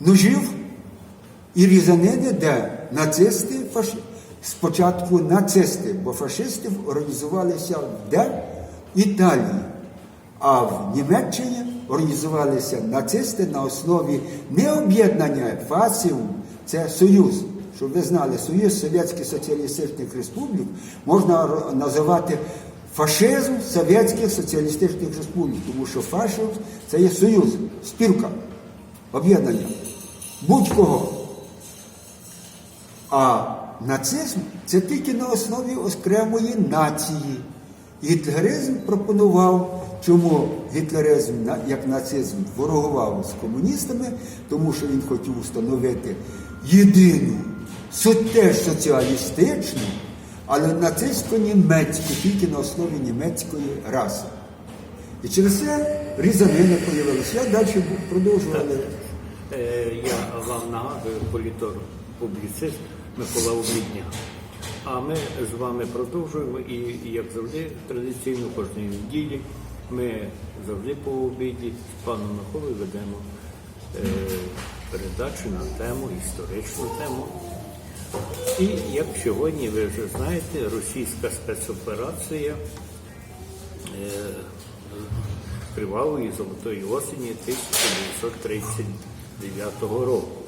ножів і різанини, де нацисти, фаши... спочатку нацисти, бо фашисти організувалися де? В Італії. А в Німеччині організувалися нацисти на основі не об'єднання фасів, це союз. Щоб ви знали, Союз Совєтських Соціалістичних Республік можна називати фашизм Совєтських Соціалістичних Республік, тому що фашизм це є союз, спілка, об'єднання будь-кого. А нацизм це тільки на основі окремої нації. Гітлеризм пропонував, чому гітлеризм, як нацизм, ворогував з комуністами, тому що він хотів встановити єдину, теж соціалістичну, але нацистсько-німецьку, тільки на основі німецької раси. І через це різанини появилися. Я далі Е, Я вам нагадую політолог, публіцист Микола Обідня. А ми з вами продовжуємо і, як завжди, традиційно кожної неділі ми завжди по обіді з паном Миколою ведемо е, передачу на тему, історичну тему. І як сьогодні ви вже знаєте, російська спецоперація е, тривалої золотої осені 1939 року.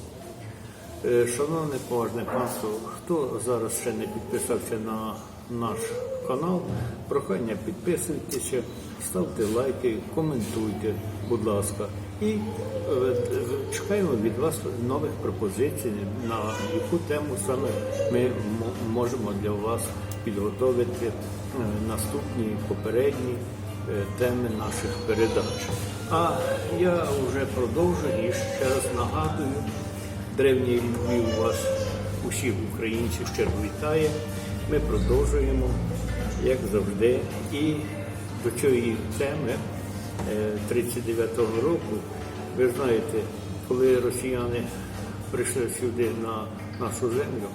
Е, Шановне поважне панство, хто зараз ще не підписався на наш канал, прохання підписуйтеся, ставте лайки, коментуйте, будь ласка. І е, чекаємо від вас нових пропозицій, на яку тему саме ми можемо для вас підготовити е, наступні попередні теми наших передач. А я вже продовжую і ще раз нагадую. Древній Львів вас усіх українців щиро вітає. Ми продовжуємо, як завжди. І до цієї теми е, 39-го року, ви знаєте, коли росіяни прийшли сюди на нашу землю,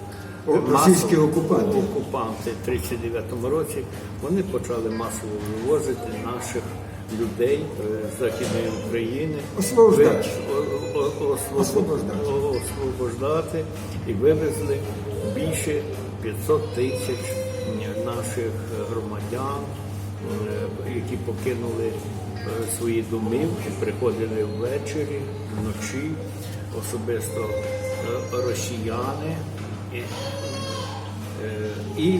російські окупанти. окупанти в 39-му році, вони почали масово вивозити наших людей е, з Західної України. Освобождати. Ви- о- о- освоб- Освобождати. о- освобождати і вивезли більше 500 тисяч наших громадян, е, які покинули е, свої домівки, приходили ввечері, вночі, особисто е, росіяни. І, е, і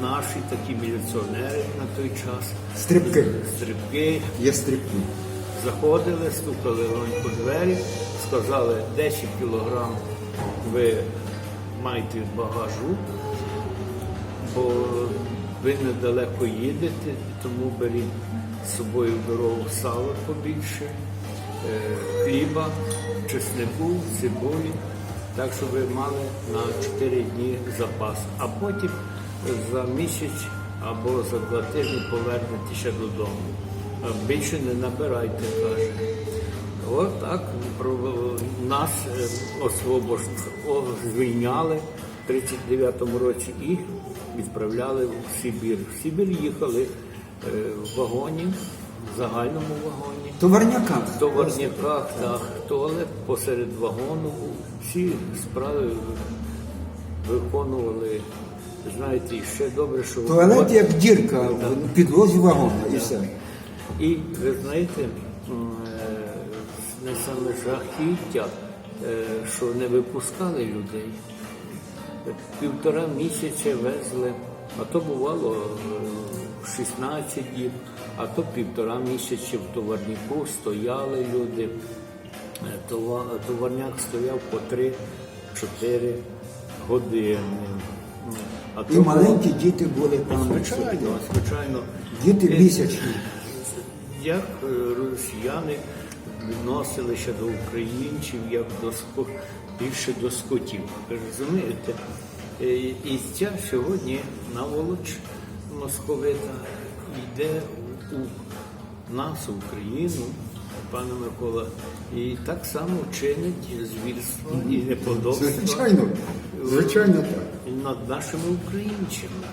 наші такі міліціонери на той час Стрибки. стрибки є стрибки. Заходили, стукали по двері, сказали 10 кілограм ви маєте багажу, бо ви недалеко їдете, тому беріть з собою в дорогу сало побільше, е, хліба, чеснику, цибулі, так що ви мали на 4 дні запас, а потім за місяць або за два тижні повернетеся додому. Більше не набирайте, каже. От так нас е, звільняли в 39-му році і відправляли в Сибір. В Сибір їхали е, в вагоні, в загальному вагоні. Товарняка. В товарняках, так, туалет посеред вагону. Всі справи виконували. Знаєте, ще добре, що Туалет як дірка в підлозі вагона і все. І ви знаєте, е, не саме жахіття, е, що не випускали людей. Півтора місяця везли, а то бувало е, 16 діб, а то півтора місяця в товарніку стояли люди. Е, Товарняк стояв по 3-4 години. А І то маленькі діти були там. Звичайно, звичайно. Діти Е, місячні. Як е, росіяни відносилися до українців, як до ско- більше до скотів. Ви розумієте? І ця сьогодні наволоч московита йде у нас, Україну, пане Микола, і так само чинить звірство і неподобство Звичайно, звичайно так. над нашими українцями.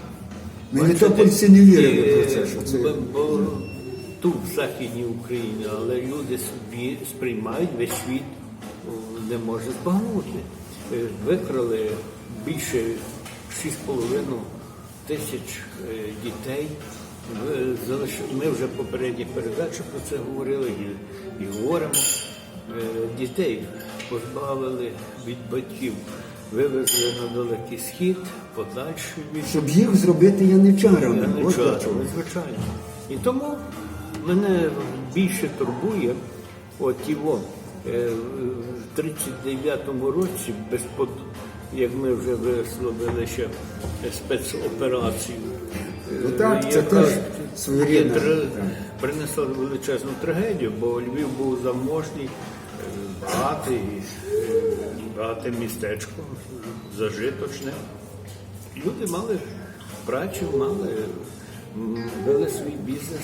Мелітопольці не вірили і, про це, що це. бо- бо тут, в Західній Україні, але люди собі сприймають весь світ не може збагнути. Е, Викрали більше 6,5 тисяч е, дітей. Ми вже в попередніх передачах про це говорили і, і говоримо. Е, Дітей позбавили від батьків, вивезли на далекий схід, подальше від Щоб їх зробити яничарами. я не От для звичайно. І тому мене більше турбує от його е, в 39-му році, безпод... як ми вже висловили ще спецоперацію. Ну так, це теж своєрідна, так. величезну трагедію, бо Львів був заможний, е, багатий, е, багате містечко, зажиточне. Люди мали працю, мали, вели свій бізнес.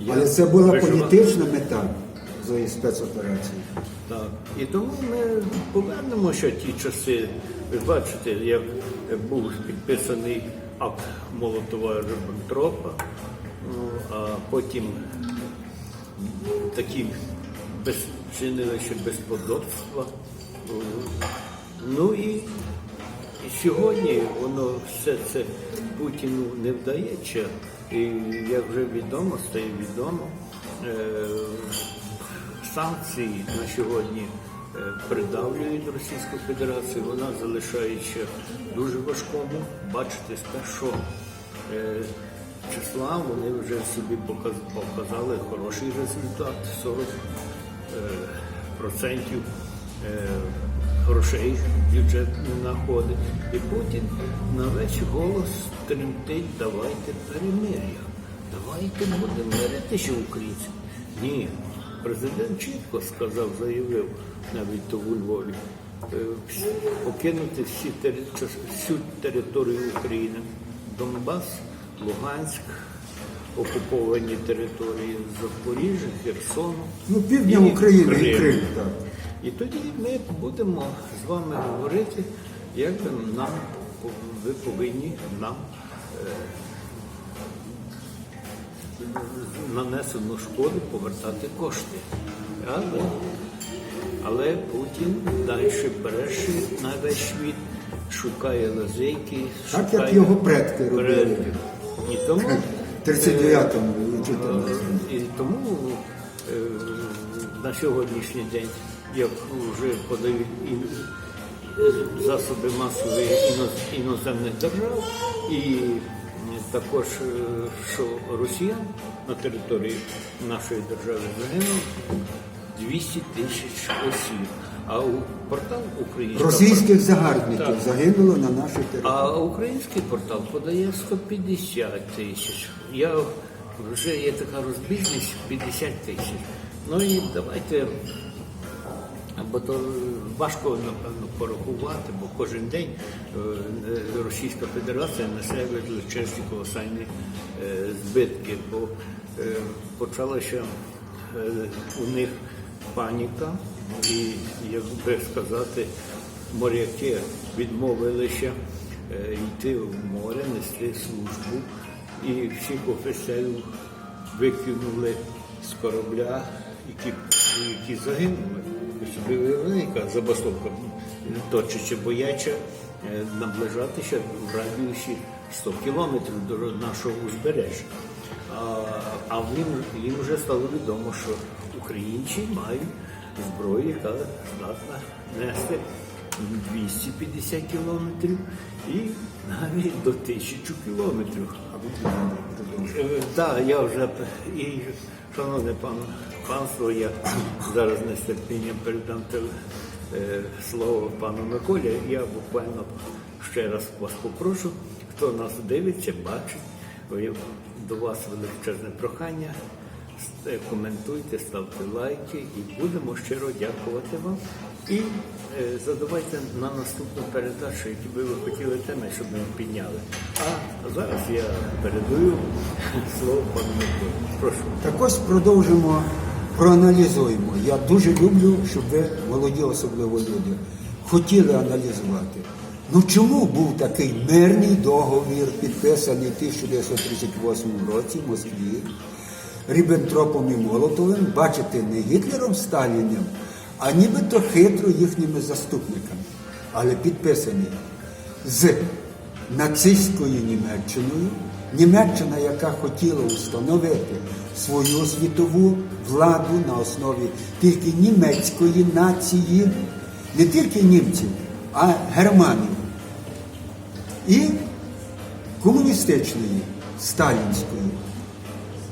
Я Але це була виживав. політична мета цієї спецоперації. Так. І тому ми повернемо ще ті часи. Ви бачите, як був підписаний акт Молотова Риббентропа, ну, а потім такі без, чинилище безподобства. Ну і, сьогодні воно все це Путіну не вдається. І як вже відомо, стає відомо, е, санкції на сьогодні придавлюють Російську Федерацію. Вона залишається дуже важкому. Бачите, з е, числа вони вже собі показали хороший результат 40 е, процентів е, грошей бюджет не знаходить. І Путін на весь голос тремтить, давайте перемир'я, давайте будемо миритися українці. Ні, президент чітко сказав, заявив навіть то у Львові, е, покинути всі тери- всю територію України, Донбас, Луганськ, окуповані території Запоріжжя, Херсону. Ну, півдня України і Крим. Крим, так. І тоді ми будемо з вами говорити, як нам ви повинні нам е, нанесену шкоду повертати кошти. Але, але Путін далі береше на весь світ, шукає лазейки, Так, як його предки робили. І тому 39-му і 14-му. Е, І тому е, на сьогоднішній день, як вже подають і засоби масової іноземних держав, і також, е, що Росія на території нашої держави загинуло 200 тисяч осіб. А у портал українська Російських загарбників Так. загинуло на нашій території. а український портал подає 150 тисяч. Я вже є така розбіжність 50 тисяч. Ну і давайте, бо то важко напевно порахувати, бо кожен день е, Російська Федерація несе величезні колосальні е, збитки, бо е, почалася е, у них паніка, і як би сказати, моряки відмовилися е, йти в море, нести службу, і всіх офіцерів викинули з корабля, які, які загинули. Собі яка забастовка точачи бояча е, наближатися в радіусі 100 кілометрів до нашого узбережжя. А, їм, їм вже стало відомо, що українці мають зброю, яка здатна нести 250 кілометрів і навіть до 1000 кілометрів. Так, я вже і шановне пан панство, я зараз з терпінням передам е, слово пану Миколі. Я буквально ще раз вас попрошу, хто нас дивиться, бачить, до вас величезне прохання. Коментуйте, ставте лайки і будемо щиро дякувати вам. І е, задавайте на наступну передачу, які би ви хотіли теми, щоб ми підняли. А зараз я передаю слово пану Миколі. Прошу. Так ось продовжимо, проаналізуємо. Я дуже люблю, щоб ви, молоді особливо люди, хотіли аналізувати. Ну чому був такий мирний договір, підписаний в 1938 році в Москві Ріббентропом і Молотовим, бачите, не Гітлером Сталіним, а нібито хитро їхніми заступниками, але підписані з нацистською Німеччиною. Німеччина, яка хотіла установити свою світову владу на основі тільки німецької нації, не тільки німців, а германів. І комуністичної, сталінської,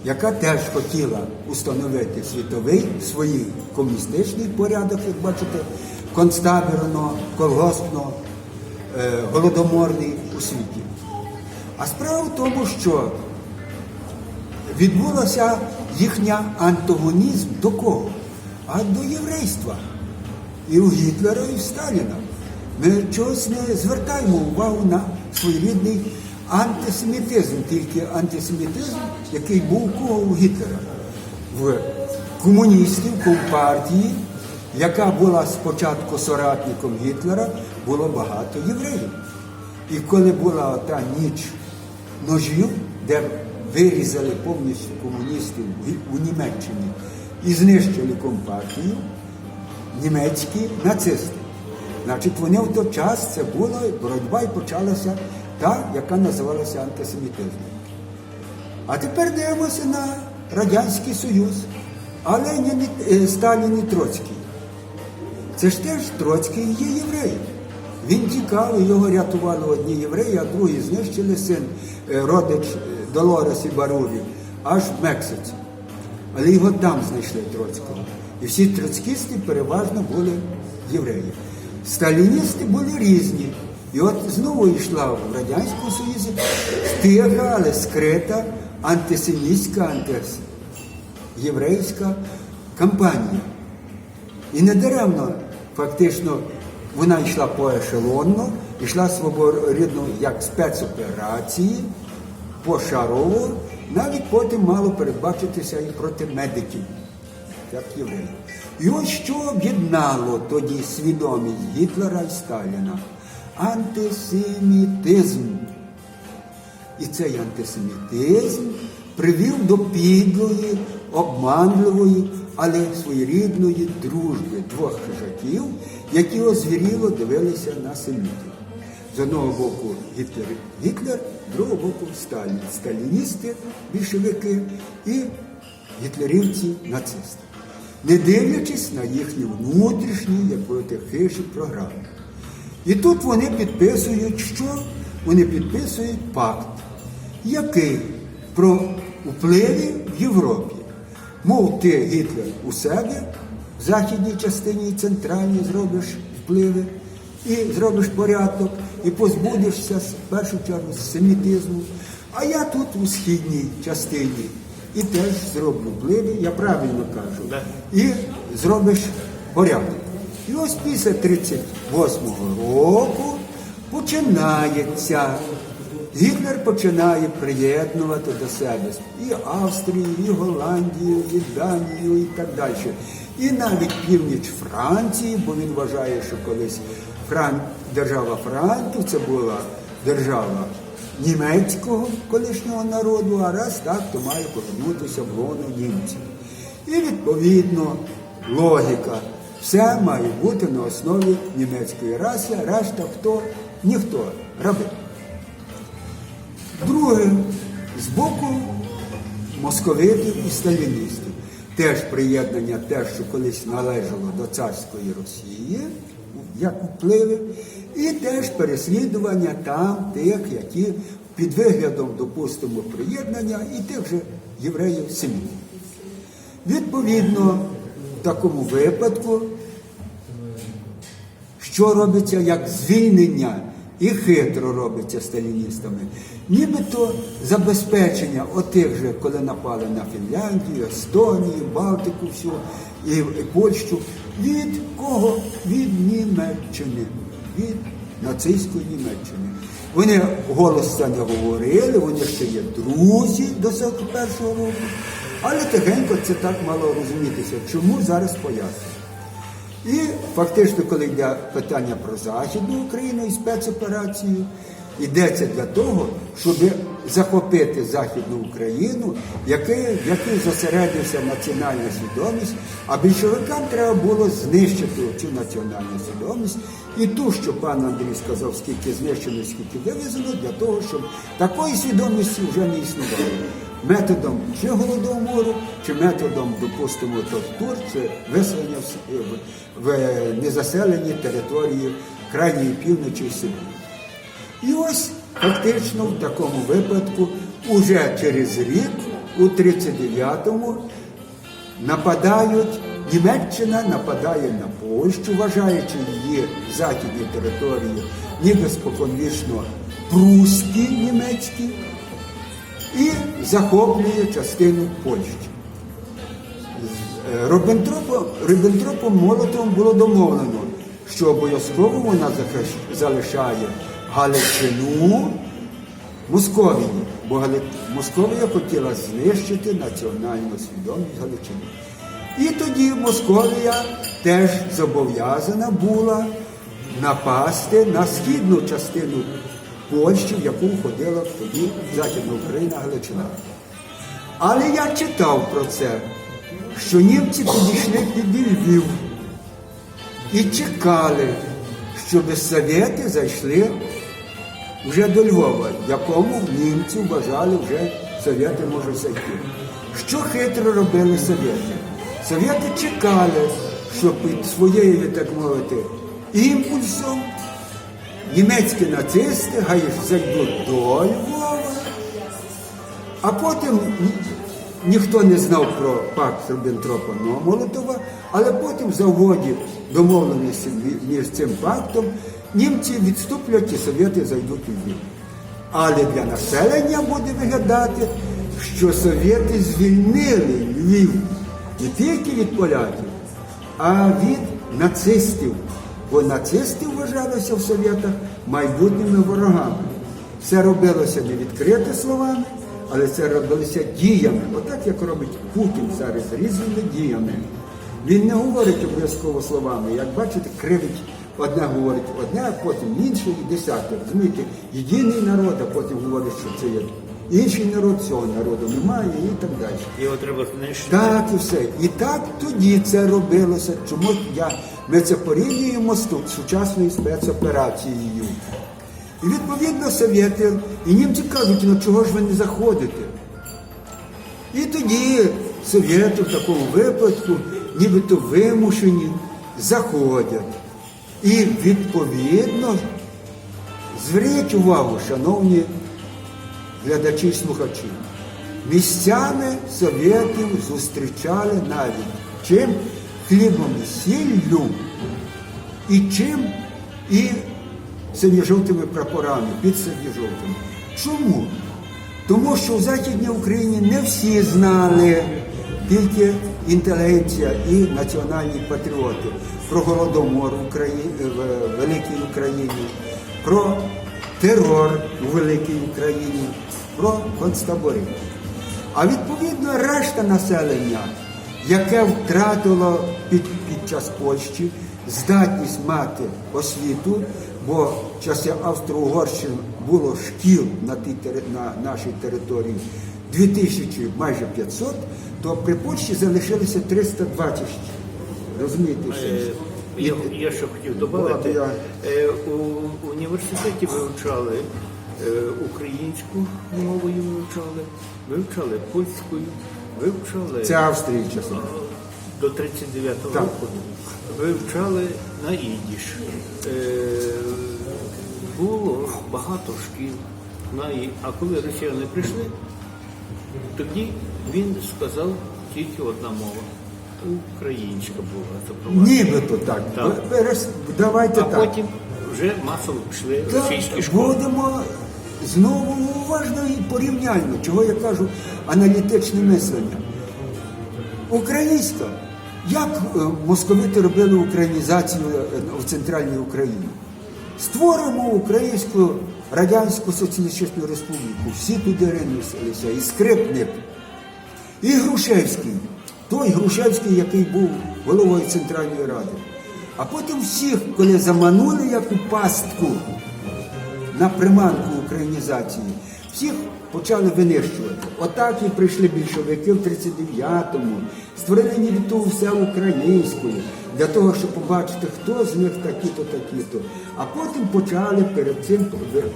яка теж хотіла установити світовий свій комуністичний порядок, як бачите, концтабірно, колгоспно, е, голодоморний у світі. А справа в тому, що відбулося їхня антагонізм до кого? А до єврейства. І у Гітлера, і у Сталіна. Ми чогось не звертаємо увагу на своєрідний антисемітизм, тільки антисемітизм, який був у кого у Гітлера. В комуністів, компартії, яка була спочатку соратником Гітлера, було багато євреїв. І коли була та ніч ножів, де вирізали повністю комуністів у Німеччині і знищили компартію, німецькі нацисти. Значить, вони в той час це була боротьба і почалася та, яка називалася антисемітизмом. А тепер дивимося на Радянський Союз, а Ленін, і- е, Сталін і Троцький. Це ж теж Троцький є єврей. Він тікав, його рятували одні євреї, а другі знищили син, е, родич е, Долорес і Барурі, аж в Мексиці. Але його там знайшли Троцького. І всі троцкісти переважно були євреї. Сталіністи були різні. І от знову йшла в Радянському Союзі стига, але скрита антисемітська, антиєврейська кампанія. І не даремно, фактично, вона йшла поешелонно, йшла своєрідно як спецоперації, пошарово, навіть потім мало передбачитися і проти медиків, як євреїв. І ось що об'єднало тоді свідомість Гітлера і Сталіна? Антисемітизм. І цей антисемітизм привів до підлої, обманливої, але своєрідної дружби двох хижаків, які озвіріло дивилися на семітів. З одного боку Гітлер, Гітлер з другого боку Сталін. Сталіністи, більшовики і гітлерівці, нацисти. Не дивлячись на їхні внутрішні, як хижі програми. І тут вони підписують що? Вони підписують пакт, який про впливи в Європі. Мов ти, Гітлер, у себе в західній частині і центральній зробиш впливи, і зробиш порядок, і позбудешся в першу чергу семітизму. А я тут у східній частині і теж зроблю впливи, я правильно кажу, і зробиш порядок. І ось після 38-го року починається. Гітлер починає приєднувати до себе і Австрію, і Голландію, і Данію, і так далі. І навіть північ Франції, бо він вважає, що колись Фран... держава Франків це була держава німецького колишнього народу, а раз так, то має повернутися в лоно німців. І відповідно логіка. Все має бути на основі німецької раси, решта хто? Ніхто. Раби. Друге, з боку московитів і сталіністів. Теж приєднання те, що колись належало до царської Росії, як впливи, і теж переслідування там тих, які під виглядом, допустимо, приєднання і тих же євреїв сім'ї. Відповідно, в такому випадку, що робиться як звільнення і хитро робиться сталіністами, нібито забезпечення отих же, коли напали на Фінляндію, Естонію, Балтику, всю, і, і Польщу, від кого? Від Німеччини, від нацистської Німеччини. Вони голос це не говорили, вони ще є друзі до 41-го року. Але тихенько це так мало розумітися. Чому зараз пояснюю? І фактично, коли йде питання про Західну Україну і спецоперацію, йдеться для того, щоб захопити Західну Україну, який, який зосередився національна свідомість, а більшовикам треба було знищити цю національну свідомість і ту, що пан Андрій сказав, скільки знищено, скільки вивезено, для того, щоб такої свідомості вже не існувало. Методом чи голодомору, чи методом, допустимо, тортур, чи виселення в, в, в незаселені території крайньої півночі Сибіру. І ось фактично в такому випадку, уже через рік, у 39-му, нападають, Німеччина нападає на Польщу, вважаючи її західні території, ніби споконвічно прусські німецькі, і захоплює частину Польщі. Риббентропом, Риббентропом Молотовим було домовлено, що обов'язково вона залишає Галичину Московії, бо Гали... Московія хотіла знищити національну свідомість Галичини. І тоді Московія теж зобов'язана була напасти на східну частину Польщі, в яку входила тоді Західна Україна Галичина. Але я читав про це, що німці підійшли під Львів і чекали, щоб совєти зайшли вже до Львова, якому німці вважали, вже совєти можуть зайти. Що хитро робили совєти? Совєти чекали, що під своєю, так мовити, імпульсом німецькі нацисти гай зайдуть до Львова, а потім ні- ніхто не знав про пакт Риббентропа Молотова, але потім в заводі домовленості між цим пактом німці відступлять і совєти зайдуть у Львів. Але для населення буде виглядати, що совєти звільнили Львів не тільки від поляків, а від нацистів. Бо нацисти вважалися в совєтах майбутніми ворогами. Це робилося не відкрито словами, але це робилося діями. Отак, як робить Путін зараз різними діями. Він не говорить обов'язково словами. Як бачите, кривить одне говорить одне, а потім інше і десяте. Розумієте, єдиний народ, а потім говорить, що це є інший народ, цього народу немає і так далі. Його треба знищити. Так і все. І так тоді це робилося. Чому я, ми це порівнюємо з тут сучасною спецоперацією. І відповідно совєти, і німці кажуть, ну чого ж ви не заходите? І тоді совєти в такому випадку, нібито вимушені, заходять. І відповідно, зверніть увагу, шановні глядачі і слухачі, місцями совєтів зустрічали навіть чим хлібом сіллю, і чим і синьо-жовтими прапорами, під синьо-жовтими. Чому? Тому що в Західній Україні не всі знали, тільки інтелігенція і національні патріоти. Про голодомор в Україні, в Великій Україні, про терор у Великій Україні, про концтабори. А відповідно решта населення, яке втратило під, під час Польщі здатність мати освіту, бо в часи Австро-Угорщини було шкіл на, тій, на нашій території 2000, майже 500, то при Польщі залишилося 320. Розумієте? що? Е, Я, я ще хотів додати, Е, у університеті вивчали е, українську мовою вивчали, вивчали польською, вивчали Це Австрії часом. до 39-го Так. року, вивчали на ідіш. Було багато шкіл А коли росіяни прийшли, тоді він сказав тільки одна мова. Українська була запроваджена. Нібито так. Так. Давайте А так. потім вже масово пішли То російські школи. будемо знову уважно і порівняльно, чого я кажу, аналітичне мислення. Українська. Як е, московити робили українізацію е, в центральній Україні? Створимо Українську Радянську Соціалістичну Республіку. Всі туди ринулися. І скрипник, і Грушевський. Той Грушевський, який був головою Центральної Ради. А потім всіх, коли заманули як у пастку на приманку українізації, всіх почали винищувати. Отак і прийшли більшовики в 39-му, створили нібито все українською, для того, щоб побачити, хто з них такі-то, такі-то. А потім почали перед цим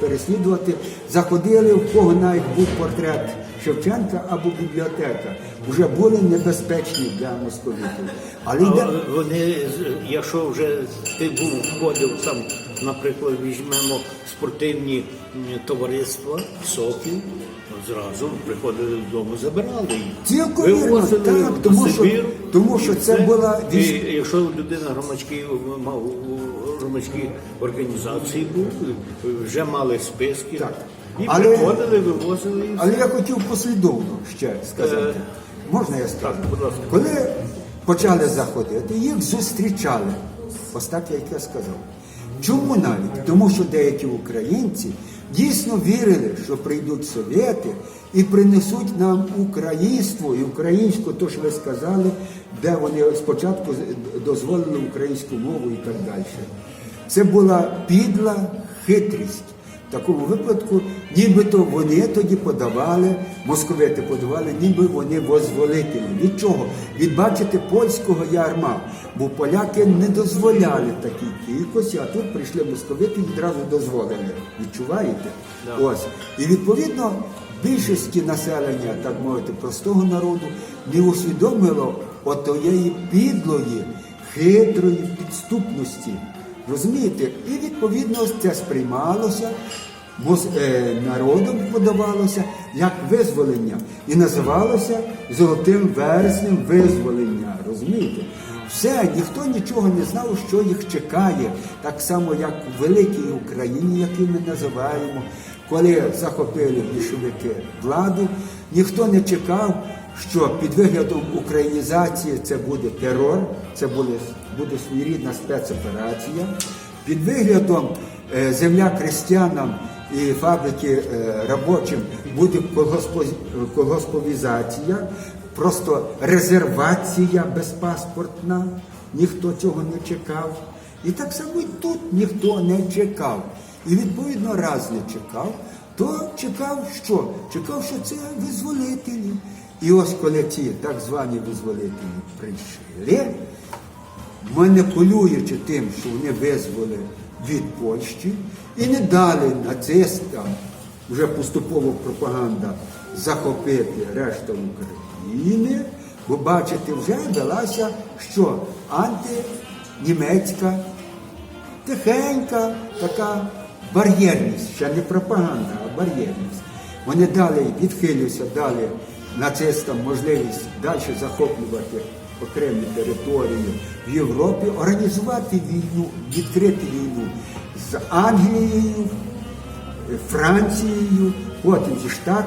переслідувати, заходили, в кого навіть був портрет Шевченка або бібліотека. Вже були небезпечні для московитів. Але йде... Вони, якщо вже ти був входив там, наприклад, візьмемо спортивні товариства, Сокіл, зразу приходили додому, забирали їх. Цілком вірно, так, тому що- тому що це все. була І якщо людина громадський мав у громадській організації був, вже мали списки. Так. І Але- приходили, вивозили їх. Але я хотів послідовно ще сказати. Е, Можна я скажу? так, будь ласка. Коли почали заходити, їх зустрічали. Ось так я сказав. Чому навіть? Тому що деякі українці дійсно вірили, що прийдуть совєти і принесуть нам українство і українську, то що ви сказали, де вони спочатку дозволили українську мову і так далі. Це була підла хитрість. Такому випадку, нібито вони тоді подавали, московити подавали, ніби вони возволителі. Від чого? Від бачите польського ярма. Бо поляки не дозволяли такій кількості, а тут прийшли московити і відразу дозволили. Відчуваєте? Ось. І відповідно більшості населення, так мовити, простого народу не усвідомило отоєї підлої, хитрої підступності. Розумієте? І відповідно це сприймалося, мос- е, народом подавалося як визволення. І називалося Золотим вереснем визволення. Розумієте? Все, ніхто нічого не знав, що їх чекає. Так само, як в великій Україні, яку ми називаємо, коли захопили більшовики владу, ніхто не чекав, що під виглядом українізації це буде терор, це буде, буде своєрідна спецоперація. Під виглядом е, земля крестьянам і фабрики е, робочим буде колгоспо- колгосповізація, просто резервація безпаспортна. Ніхто цього не чекав. І так само і тут ніхто не чекав. І відповідно раз не чекав, то чекав що? Чекав, що це визволителі. І ось коли ці так звані визволителі прийшли, маніпулюючи тим, що вони визволили від Польщі, і не дали нацистам вже поступово пропаганда захопити решту України, бо бачите, вже велася що антинімецька тихенька така бар'єрність, ще не пропаганда, а бар'єрність. Вони дали, відхилюються, дали нацистам можливість далі захоплювати окремі території в Європі, організувати війну, відкрити війну з Англією, Францією, потім зі Штатами.